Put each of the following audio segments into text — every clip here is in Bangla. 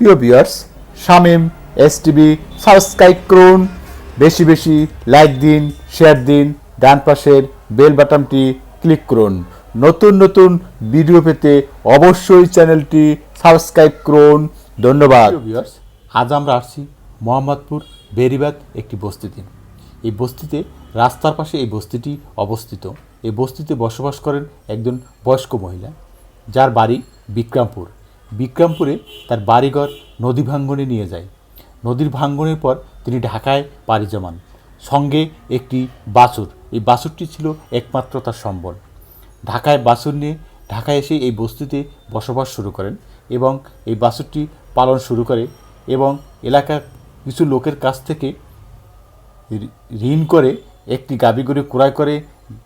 প্রিয় viewers Shamim S TV subscribe করুন। বেশি বেশি লাইক দিন শেয়ার দিন, ডান পাশের বেল বাটনটি ক্লিক করুন। নতুন নতুন ভিডিও পেতে অবশ্যই চ্যানেলটি সাবস্ক্রাইব করুন। ধন্যবাদ। ভিউয়ার্স আজ আমরা আসছি মোহাম্মদপুর বেরিবাদ একটি বস্তিতে। এই বস্তিতে, রাস্তার পাশে এই বস্তিটি অবস্থিত। এই বস্তিতে বসবাস করেন একজন বয়স্ক মহিলা, যার বাড়ি বিক্রমপুর। বিক্রমপুরে তার বাড়িঘর নদী ভাঙ্গনে নিয়ে যায়। নদীর ভাঙ্গনের পর তিনি ঢাকায় পাড়ি জমান। সঙ্গে একটি বাছুর এই বাছুরটি ছিল একমাত্র তার সম্বল। ঢাকায় বাছুর নিয়ে ঢাকায় এসে এই বস্তিতে বসবাস শুরু করেন এবং এই বাছুরটি পালন শুরু করে এবং এলাকার কিছু লোকের কাছ থেকে ঋণ করে একটি গাবি গরু ক্রয় করে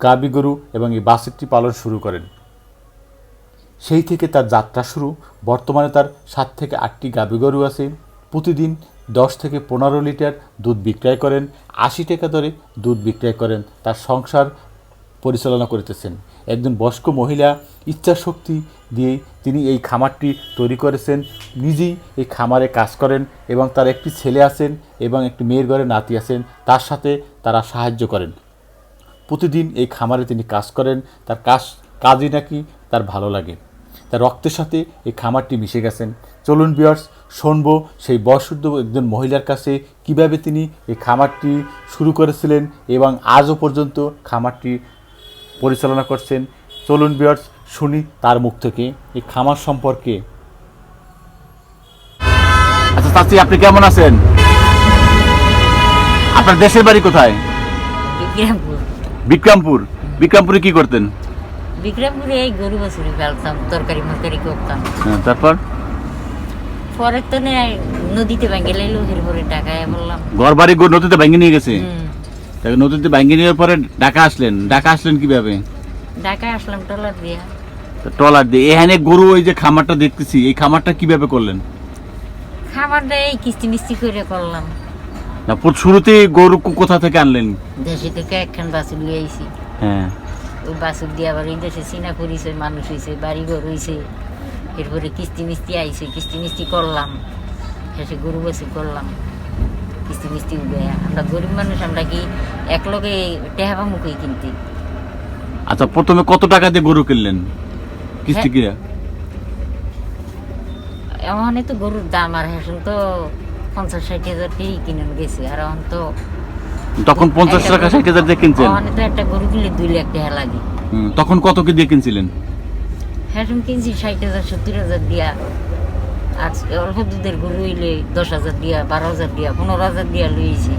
গাবি গরু এবং এই বাছুরটি পালন শুরু করেন। সেই থেকে তার যাত্রা শুরু। বর্তমানে তার সাত থেকে আটটি গাভী গরু আছে। প্রতিদিন দশ থেকে পনেরো লিটার দুধ বিক্রয় করেন। আশি টাকা দরে দুধ বিক্রয় করেন। তার সংসার পরিচালনা করিতেছেন। একজন বয়স্ক মহিলা ইচ্ছা শক্তি দিয়ে তিনি এই খামারটি তৈরি করেছেন। নিজেই এই খামারে কাজ করেন এবং তার একটি ছেলে আছেন এবং একটি মেয়ের ঘরে নাতি আছেন। তার সাথে তারা সাহায্য করেন। প্রতিদিন এই খামারে তিনি কাজ করেন। তার কাজ, কাজই নাকি তার ভালো লাগে। তার রক্তের সাথে এই খামারটি মিশে গেছেন। চলুন বিয়ার্স শুনব সেই বয়সুদ্ধ একজন মহিলার কাছে কীভাবে তিনি এই খামারটি শুরু করেছিলেন এবং আজও পর্যন্ত খামারটি পরিচালনা করছেন। চলুন বিয়ার্স শুনি তার মুখ থেকে এই খামার সম্পর্কে। আচ্ছা চাচি আপনি কেমন আছেন? আপনার দেশের বাড়ি কোথায়? বিক্রমপুর। বিক্রমপুর। বিক্রমপুরে কি করতেন? বিক্রমপুরে এই গরু বাছুরি ফেলতাম তরকারি মরকারি করতাম। হ্যাঁ, তারপর? পরে তো নদীতে ভেঙে লাইলো এরপরে টাকায় বললাম। ঘর বাড়ি গো- নদীতে ভেঙে নিয়ে গেছে? তাকে নদীতে ভেঙে নেওয়ার পরে ঢাকা আসলেন? ঢাকা আসলেন কীভাবে? ঢাকায় আসলাম টলার দিয়া। ট্রলার দিয়ে। এখানে গরু ওই যে খামারটা দেখতেছি এই খামারটা কীভাবে করলেন? খাবার দেয় কিস্তি মিস্তি করে করলাম। না শুরুতে গরু কোথা থেকে আনলেন? দেশে থেকে একখান বাছুর লিয়ে আইছি। হ্যাঁ। ওই বাছুর দিয়ে আবার এই দেশে চিনা পরিছে মানুষ হয়েছে বাড়ি ঘর হয়েছে এরপরে কিস্তি মিস্তি আইছে কিস্তি মিস্তি করলাম। শেষে গরু বাছুর করলাম। কিস্তি মিস্তি উঠে আমরা গরিব মানুষ আমরা কি এক লগে টেহাবা মুখে কিনতে? আচ্ছা প্রথমে কত টাকা দিয়ে গরু কিনলেন? কিস্তি হ্যাঁ। কিরা? এমন তো গরুর দাম আর এখন তো পঞ্চাশ ষাট হাজার কিনে গেছে। আর এখন তো তখন পঞ্চাশ টাকা ষাট হাজার দিয়ে কিনছেন? একটা গরু কিনলে দুই লাখ টাকা লাগে। তখন কত কি দিয়ে কিনছিলেন? এখন কিনছি ষাট হাজার সত্তর হাজার দিয়া। আর অল্প দুধের গরু হইলে দশ হাজার দিয়া বারো হাজার দিয়া পনেরো হাজার দিয়া লইছি।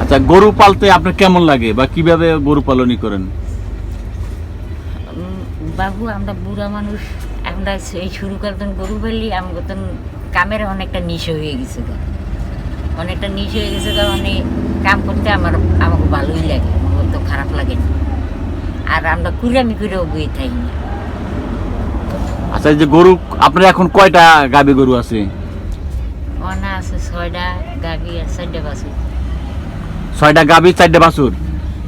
আচ্ছা গরু পালতে আপনার কেমন লাগে বা কীভাবে গরু পালনই করেন? বাবু আমরা বুড়া মানুষ আমরা এই শুরু করতেন গরু পালি আমাকে কামের অনেকটা নিশে হয়ে গেছে। অনেকটা নিশে হয়ে গেছে কারণে কাম করতে আমার আমাকে ভালোই লাগে আমার তো খারাপ লাগে না। আর আমরা কুড়ামি করেও বয়ে থাকি না। আচ্ছা যে গরু আপনার এখন কয়টা গাবি গরু আছে? অনা আছে ছয়টা গাভি আর চারটা বাছুর। ছয়টা গাবি চারটা বাছুর?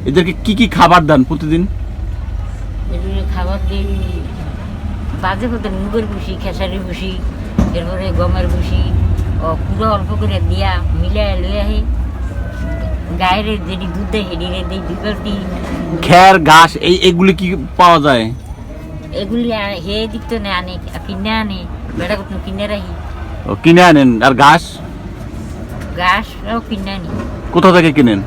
এদেরকে কি কি খাবার দেন প্রতিদিন? এগুলো খাবার দিই বাজে হতে মুগের ভুসি খেসারির ভুসি এরপরে গমের ভুসি ও পুরো অল্প করে দিয়া মিলাই লই আহি গায়ের যেটি দুধ দেয় হেডিরে দিই বালতি। খ্যার ঘাস এই এগুলি কি পাওয়া যায়? এগুলি হে দিক তো না আনে কিনে আনে বেড়া কত কিনে রাখি। ও কিনে আনেন আর ঘাস? গাছও কিনে আনি। কোথা থেকে কিনেন?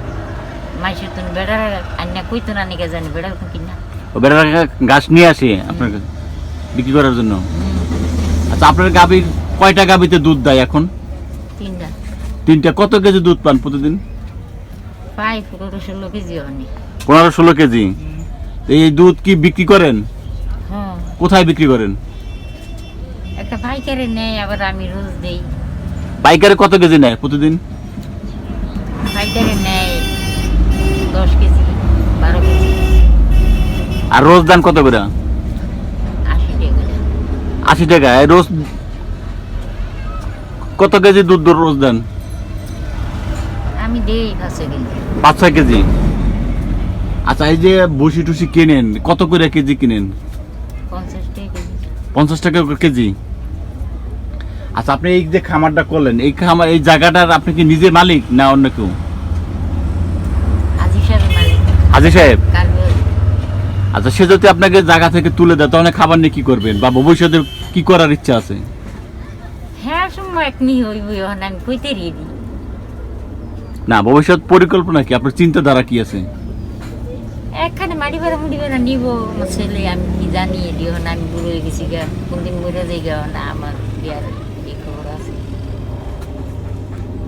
মাইসের তো বেড়া আন্না কই তো না নিকে জানি বেড়া কত কিনা ও বেড়ার ঘাস নিয়ে আসে আপনার বিক্রি করার জন্য? আচ্ছা আপনার গাভীর কয়টা গাভীতে দুধ দেয় এখন? তিনটা কত কেজি দুধ পান প্রতিদিন? পাই পনেরো ষোলো কেজি পনেরো ষোলো কেজি? এই দুধ কি বিক্রি করেন? হ্যাঁ। কোথায় বিক্রি করেন? একটা পাইকারে নেয় আবার আমি রোজ দেই। পাইকারে কত কেজি নেয় প্রতিদিন? পাইকারে নেয় দশ কেজি বারো কেজি। আর রোজ দান কত করে? আশি টাকা আশি টাকা। রোজ কত কেজি দুধ রোজ দেন? আমি দেই কাছে কেজি পাঁচ ছয় কেজি? আচ্ছা এই যে বসি টুসি কিনেন কত করে কেজি কিনেন? পঞ্চাশ টাকা কেজি। পঞ্চাশ টাকা কেজি? আচ্ছা আপনি এই যে খামারটা করলেন এই খামার এই জায়গাটার আপনি কি নিজে মালিক না অন্য কেউ? আজি সাহেব? আচ্ছা সে যদি আপনাকে জায়গা থেকে তুলে দেয় তাহলে খাবার নিয়ে কি করবেন? বা ভবিষ্যতে কি করার ইচ্ছা আছে? হ্যাঁ সময় হইব আমি কইতে রেডি। না ভবিষ্যৎ পরিকল্পনা কি? আপনার চিন্তাধারা কি আছে? একখানে মাটি ভাড়া মুড়ি ভাড়া নিব আমার ছেলে আমি কি জানি এটি না আমি বুড়ো হয়ে গেছি গা। কোনদিন মরে যাই গা না আমার বিয়ার এই খবর আছে?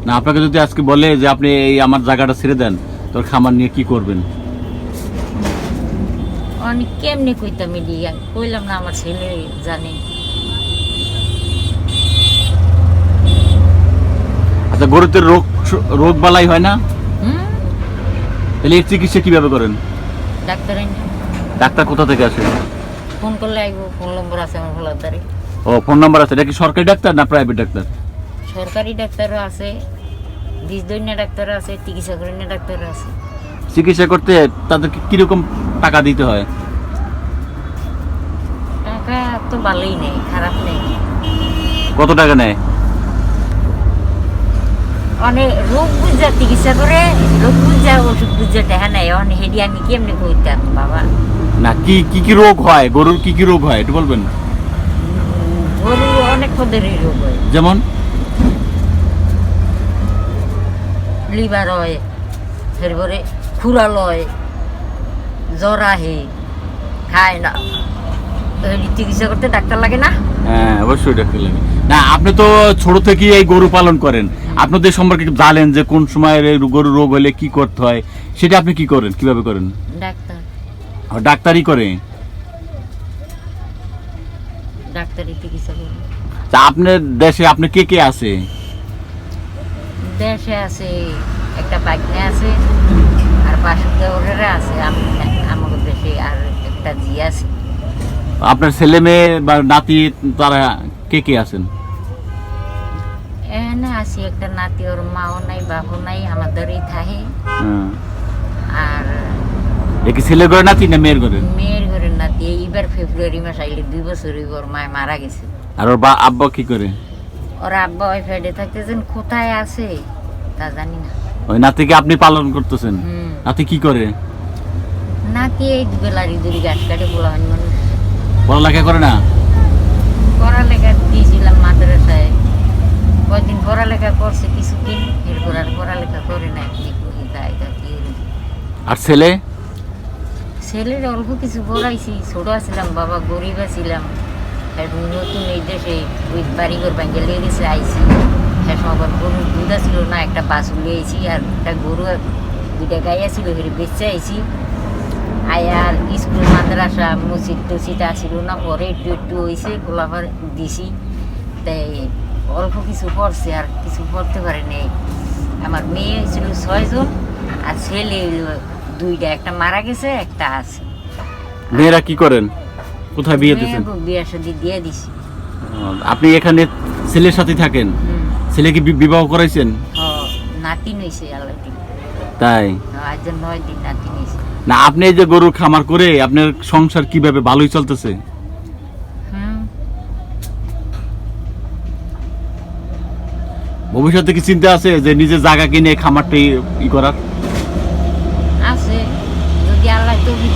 না আপনাকে যদি আজকে বলে যে আপনি এই আমার জায়গাটা ছেড়ে দেন তোর খামার নিয়ে কি করবেন? অনেক কেমনে কইতাম এটি কইলাম না আমার ছেলে জানে গরুতে রোগ রোগ বালাই হয় না? হুম? তাহলে এর চিকিৎসা কীভাবে করেন? ডাক্তার ডাক্তার কোথা থেকে আসে? ফোন করলে আইব ফোন নম্বর আছে আমার ভালো ও ফোন নাম্বার আছে এটা কি সরকারি ডাক্তার না প্রাইভেট ডাক্তার? সরকারি ডাক্তারও আছে বিষদৈন্য ডাক্তারও আছে চিকিৎসা করেন ডাক্তারও আছে। চিকিৎসা করতে তাদেরকে কীরকম টাকা দিতে হয়? টাকা তো ভালোই নেই খারাপ নেই। কত টাকা নেয়? অনেক রোগ বুঝা চিকিৎসা করে রোগ বুঝা ওষুধ বুঝা দেখা নাই অনেক হেডি আমি কেমনে কইতাম বাবা? না কি কি কি রোগ হয়? গরুর কি কি রোগ হয়? একটু বলবেন গরু অনেক পদেরই রোগ হয়। যেমন? লিভার হয় এরপরে খুরাল হয় জ্বর আহে খায় না। চিকিৎসা করতে ডাক্তার লাগে না? হ্যাঁ অবশ্যই ডাক্তার লাগে। না আপনি তো ছোট থেকেই এই গরু পালন করেন। আপনাদের সম্পর্কে একটু জানেন যে কোন সময় গরু রোগ হলে কি করতে হয় সেটা আপনি কি করেন কীভাবে করেন? ডাক্তার। ও, ডাক্তারই করে? ডাক্তারি চিকিৎসা করে তা আপনার দেশে আপনি কে কে আছে? দেশে আছে একটা বাইকনে আছে আর পাশে দেওয়ারেরা আছে আমি আমাদের দেশে আর একটা জি আছে। আপনার ছেলে মেয়ে বা নাতি তারা কে কে আছেন? এখানে আছি একটা নাতি ওর মাও নাই বাবু নাই আমাদেরই থাহে। হ্যাঁ। আর এ কি ছেলে করে নাতি না মেয়ের করে মেয়ের ঘরের নাতি। এইবার ফেব্রুয়ারি মাস আইলে দুই বছর ওর মায় মারা গেছে। আর ওর বা আব্বা কি করে? ওর আব্বা ওই ফেডে থাকতেছেন কোথায় আছে? তা জানি না। ওই নাতিকে আপনি পালন করতেছেন? নাতি কি করে? নাতি এই বেলারি দুরি গাছ কাটে বলা হয় মানুষ। পড়ালেখা করে না? পড়ালেখা দিয়েছিলাম মাদ্রাসায়। কয়দিন পড়ালেখা করছে কিছুদিন এরপর আর পড়ালেখা করে না করি তাই তা আর ছেলে? ছেলের অল্প কিছু পড়াইছি ছোট ছিলাম বাবা গরিব ছিলাম এখন নতুন এই দেশে ওই বাড়িঘর ব্যাঙ্গে লেগে গেছে আইছি। হ্যাঁ সবার গরু দুধ ছিল না একটা বাস উলিয়েছি আর একটা গরু দুইটা গাই ছিল ফের বেচে আইছি। আয়ার স্কুল মাদ্রাসা মসজিদ টসিদ আসিল না পরে একটু একটু হয়েছে গোলাপার দিছি। তাই অল্প কিছু পড়ছে আর কিছু পড়তে পারে নেই। আমার মেয়ে ছিল ছয়জন আর ছেলে দুইটা একটা মারা গেছে একটা আছে। মেয়েরা কি করেন? কোথায় বিয়ে দিয়েছেন? বিয়ে শাদি দিয়ে দিছি। আপনি এখানে ছেলের সাথে থাকেন? হুম। ছেলেকে বি- বিবাহ করাইছেন? নাতিন হয়েছে আল্লাহ তাই? আজ নয় দিন নাতিন হয়েছে না, আপনি এই যে গরুর খামার করে আপনার সংসার কীভাবে ভালোই চলতেছে? ভবিষ্যতে কি চিন্তা আছে যে নিজের জায়গা কিনে খামারটা ই- করার? আছে। যদি আল্লাহ তৌফিক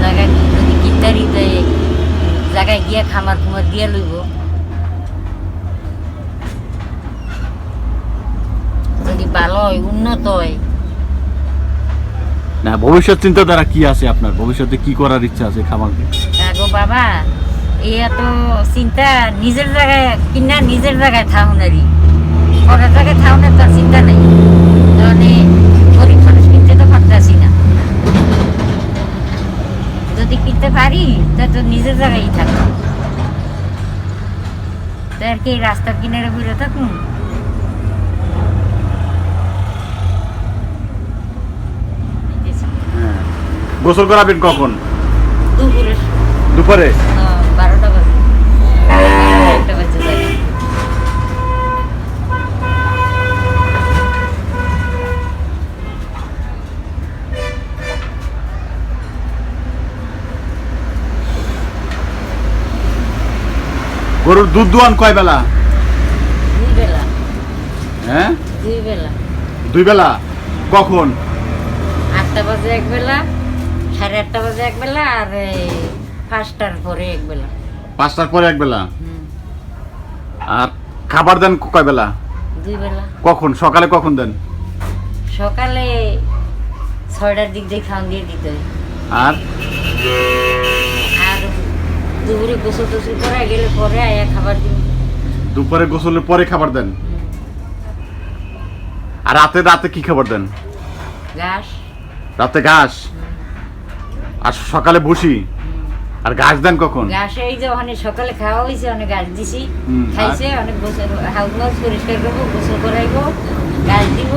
জায়গায় যদি দেয়, জায়গায় গিয়ে খামার কুমার দিয়ে লইব। যদি ভালো হয়, উন্নত হয় না, ভবিষ্যৎ চিন্তাধারা কি আছে আপনার? ভবিষ্যতে কি করার ইচ্ছা আছে খামারকে? গো বাবা এই এত চিন্তা নিজের জায়গায়, কিনা নিজের জায়গায় থাউনারি পরের জায়গায় থাউনের তার চিন্তা নেই। মানে গরিব মানুষ কিনতে তো পারতাছি না। যদি কিনতে পারি, তা তো নিজের জায়গায় থাকব। তো আর কি এই রাস্তার কিনারে ঘুরে থাকুন গোসল করাবেন কখন? দুপুরে। দুপুরে? বারোটা বাজে। একটা বাজে গরুর দুধ দোয়ান কয় বেলা। হ্যাঁ? দুই বেলা। দুই বেলা? কখন? আটটা বাজে এক বেলা। সাড়ে আটটা বাজে এক বেলা আর এই পাঁচটার পরে এক বেলা পাঁচটার পরে এক বেলা হুম, আর খাবার দেন কয় বেলা দুই বেলা কখন? সকালে কখন দেন? সকালে ছয়টার দিক দিয়ে খাওয়ান দিয়ে দিতে হয়। আর? আর দুপুরে গোসল টোসল করা গেলে পরে আয়া খাবার দিন। দুপুরে গোসলের পরে খাবার দেন? আর রাতে রাতে কি খাবার দেন? ঘাস। রাতে ঘাস? আর সকালে বসি। আর ঘাস দেন কখন? ঘাস এই যে অনেক সকালে খাওয়া হয়েছে অনেক ঘাস দিছি। খাইছে অনেক গোসল হাউস পরিষ্কার করব গোসল করাইবো ঘাস দিব।